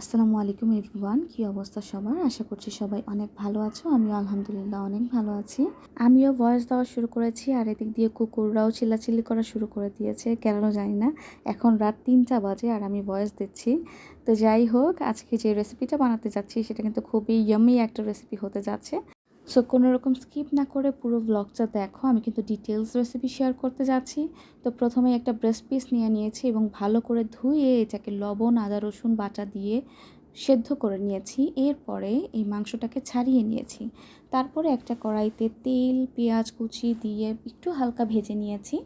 আসসালামু আলাইকুম এভরিওয়ান, কী অবস্থা সবার? আশা করছি সবাই অনেক ভালো আছো, আমিও আলহামদুলিল্লাহ অনেক ভালো আছি। আমিও ভয়েস দেওয়া শুরু করেছি, আর এদিক দিয়ে কুকুররাও চিল্লাচিল্লি করা শুরু করে দিয়েছে কেন জানি না, এখন রাত তিনটা বাজে আর আমি ভয়েস দিচ্ছি। তো যাই হোক, আজকে যে রেসিপিটা বানাতে যাচ্ছি, সেটা কিন্তু খুবই ইয়ামি একটা রেসিপি হতে যাচ্ছে। সো কোনো রকম স্কিপ না করে পুরো ব্লগটা দেখো। আমি কিন্তু ডিটেলস রেসিপি শেয়ার করতে যাচ্ছি। তো প্রথমে একটা ব্রেস্ট পিস নিয়ে নিয়েছি এবং ভালো করে ধুয়ে এটাকে লবণ, আদা, রসুন বাটা দিয়ে সেদ্ধ করে নিয়েছি। এরপরে এই মাংসটাকে ছাড়িয়ে নিয়েছি। তারপরে একটা কড়াইতে তেল, পেঁয়াজ কুচি দিয়ে একটু হালকা ভেজে নিয়েছি।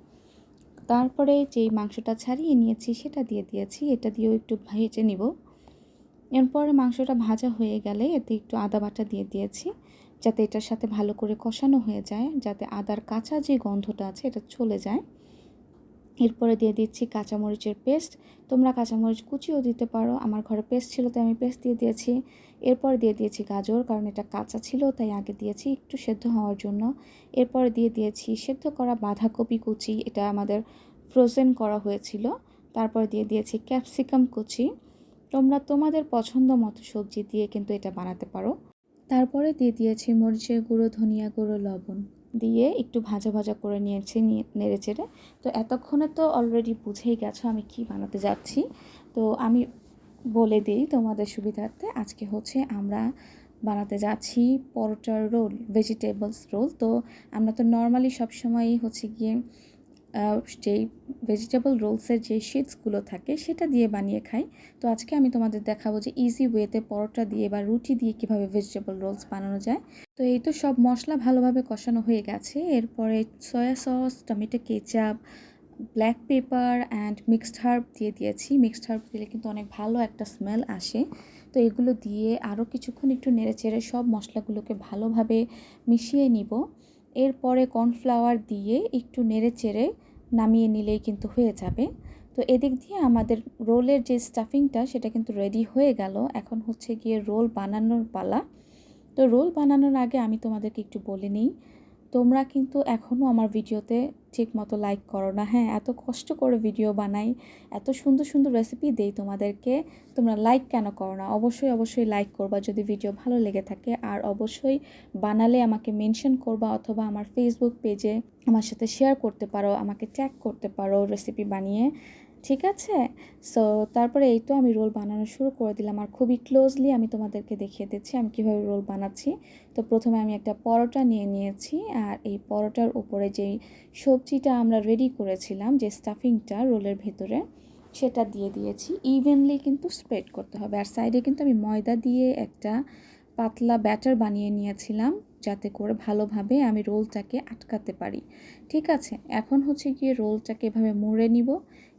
তারপরে যেই মাংসটা ছাড়িয়ে নিয়েছি সেটা দিয়ে দিয়েছি। এটা দিয়েও একটু ভেজে নিব। এরপরে মাংসটা ভাজা হয়ে গেলে এতে একটু আদা বাটা দিয়ে দিয়েছি। যাতে এটার সাথে ভালো করে কষানো হয়ে যায়, যাতে আদার কাঁচা যে গন্ধটা আছে এটা চলে যায়। এরপরে দিয়ে দিচ্ছি কাঁচামরিচের পেস্ট। তোমরা কাঁচামরিচ কুচিও দিতে পারো। আমার ঘরে পেস্ট ছিল, তাই আমি পেস্ট দিয়ে দিয়েছি। এরপর দিয়ে দিয়েছি গাজর, কারণ এটা কাঁচা ছিল, তাই আগে দিয়েছি একটু সেদ্ধ হওয়ার জন্য। এরপর দিয়ে দিয়েছি সেদ্ধ করা বাঁধাকপি কুচি, এটা আমাদের ফ্রোজেন করা হয়েছিল। তারপর দিয়ে দিয়েছি ক্যাপসিকাম কুচি। তোমরা তোমাদের পছন্দ মতো সবজি দিয়ে কিন্তু এটা বানাতে পারো। তারপরে দিয়ে দিয়েছি মরিচের গুঁড়ো, ধনিয়া গুঁড়ো, লবণ। দিয়ে একটু ভাজা ভাজা করে নিয়েছি নেড়ে চেড়ে। তো এতক্ষণে তো অলরেডি বুঝেই গেছো আমি কি বানাতে যাচ্ছি। তো আমি বলে দিই তোমাদের সুবিধার্থে আজকে হচ্ছে আমরা বানাতে যাচ্ছি পরোটার রোল ভেজিটেবলস রোল তো আমরা তো নর্মালি সবসময়ই হচ্ছে গিয়ে যেই ভেজিটেবল রোলসের যে শিটসগুলো থাকে, সেটা দিয়ে বানিয়ে খাই। তো আজকে আমি তোমাদের দেখাবো যে ইজি ওয়েতে পরোটা দিয়ে বা রুটি দিয়ে কীভাবে ভেজিটেবল রোলস বানানো যায়। তো এই তো সব মশলা ভালোভাবে কষানো হয়ে গেছে। এরপরে soya sauce tomato ketchup black pepper and mixed herb দিয়ে দিয়েছি। মিক্সড হার্ব দিলে কিন্তু অনেক ভালো একটা স্মেল আসে। তো এগুলো দিয়ে আরও কিছুক্ষণ একটু নেড়ে চেড়ে সব মশলাগুলোকে ভালোভাবে মিশিয়ে নিব। এরপরে কর্নফ্লাওয়ার দিয়ে একটু নেড়ে চেড়ে নামিয়ে নিলেই কিন্তু হয়ে যাবে। তো এদিক দিয়ে আমাদের রোলের যে স্টাফিংটা, সেটা কিন্তু রেডি হয়ে গেল। এখন হচ্ছে গিয়ে রোল বানানোর পালা। তো রোল বানানোর আগে আমি তোমাদেরকে একটু বলে নিই তোমরা কিন্তু এখনও আমার ভিডিওতে ঠিক মতো লাইক করো না। হ্যাঁ এত কষ্ট করে ভিডিও বানাই, এত সুন্দর সুন্দর রেসিপি দেই তোমাদেরকে, তোমরা লাইক কেন করো না? অবশ্যই অবশ্যই লাইক করবা যদি ভিডিও ভালো লেগে থাকে। আর অবশ্যই বানালে আমাকে মেনশন করবা অথবা আমার ফেসবুক পেজে আমার সাথে শেয়ার করতে পারো, আমাকে ট্যাগ করতে পারো রেসিপি বানিয়ে। ঠিক আছে? সো তারপরে এই তো আমি রোল বানানো শুরু করে দিলাম। আর খুবই ক্লোজলি আমি তোমাদেরকে দেখিয়ে দিচ্ছি আমি কীভাবে রোল বানাচ্ছি। তো প্রথমে আমি একটা পরোটা নিয়ে নিয়েছি। আর এই পরোটার উপরে যেই সবজিটা আমরা রেডি করেছিলাম, যে স্টাফিংটা রোলের ভেতরে, সেটা দিয়ে দিয়েছি। ইভেনলি কিন্তু স্প্রেড করতে হবে। আর সাইডে কিন্তু আমি ময়দা দিয়ে একটা পাতলা ব্যাটার বানিয়ে নিয়েছিলাম যাতে করে ভালোভাবে আমি রোলটাকে আটকাতে পারি। ঠিক আছে, এখন হচ্ছে গিয়ে রোলটাকে এভাবে মুড়ে নিব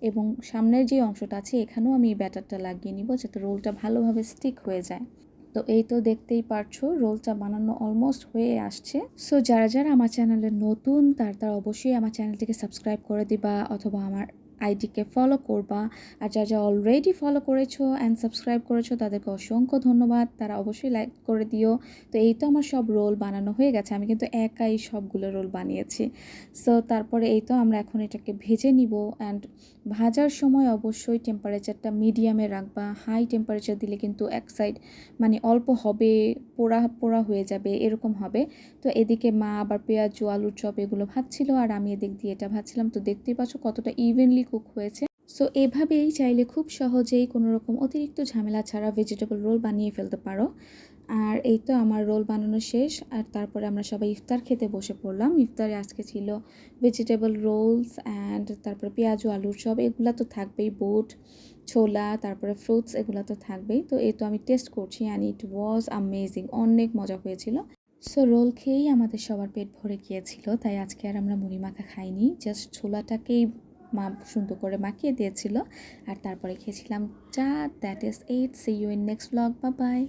এবং সামনের যে অংশটা আছে এখানেও আমি এই ব্যাটারটা লাগিয়ে নিব যাতে রোলটা ভালোভাবে স্টিক হয়ে যায়। তো এই তো দেখতেই পারছ, রোলটা বানানো অলমোস্ট হয়ে আসছে। সো যারা যারা আমার চ্যানেলে নতুন, তার তারা অবশ্যই আমার চ্যানেলটিকে সাবস্ক্রাইব করে দিবা অথবা আমার আইডিকে ফলো করবা। আর যা যা অলরেডি ফলো করেছ অ্যান্ড সাবস্ক্রাইব করেছ, তাদেরকে অসংখ্য ধন্যবাদ। তারা অবশ্যই লাইক করে দিও। তো এই তো আমার সব রোল বানানো হয়ে গেছে। আমি কিন্তু একাই সবগুলো রোল বানিয়েছি। সো তারপরে এই তো আমরা এখন এটাকে ভেজে নিব। অ্যান্ড ভাজার সময় অবশ্যই টেম্পারেচারটা মিডিয়ামে রাখবা। হাই টেম্পারেচার দিলে কিন্তু এক সাইড মানে অল্প হবে। পোড়া পোড়া হয়ে যাবে, এরকম হবে। তো এদিকে মা আবার পেঁয়াজ আলুর চপ এগুলো ভাজছিল আর আমি এদিক দিয়ে এটা ভাজছিলাম। তো দেখতেই পাচ্ছ কতটা ইভেনলি কুক হয়েছে। সো এভাবেই চাইলে খুব সহজেই কোনো রকম অতিরিক্ত ঝামেলা ছাড়া ভেজিটেবল রোল বানিয়ে ফেলতে পারো। আর এই তো আমার রোল বানানো শেষ। আর তারপরে আমরা সবাই ইফতার খেতে বসে পড়লাম। ইফতারে আজকে ছিল ভেজিটেবল রোলস অ্যান্ড তারপরে পেঁয়াজ আলুর সব এগুলো তো থাকবেই, বুট ছোলা, তারপরে ফ্রুটস এগুলো তো থাকবেই। তো এ তো আমি টেস্ট করছি অ্যান্ড ইট ওয়াজ আমেজিং অনেক মজা হয়েছিল। সো রোল খেয়েই আমাদের সবার পেট ভরে গিয়েছিল, তাই আজকে আর আমরা মুড়ি মাখা খাইনি। জাস্ট ছোলাটাকেই মা সুন্দর করে মাখিয়ে দিয়েছিল। আর তারপরে খেয়েছিলাম চা that is it see you in next blog bye bye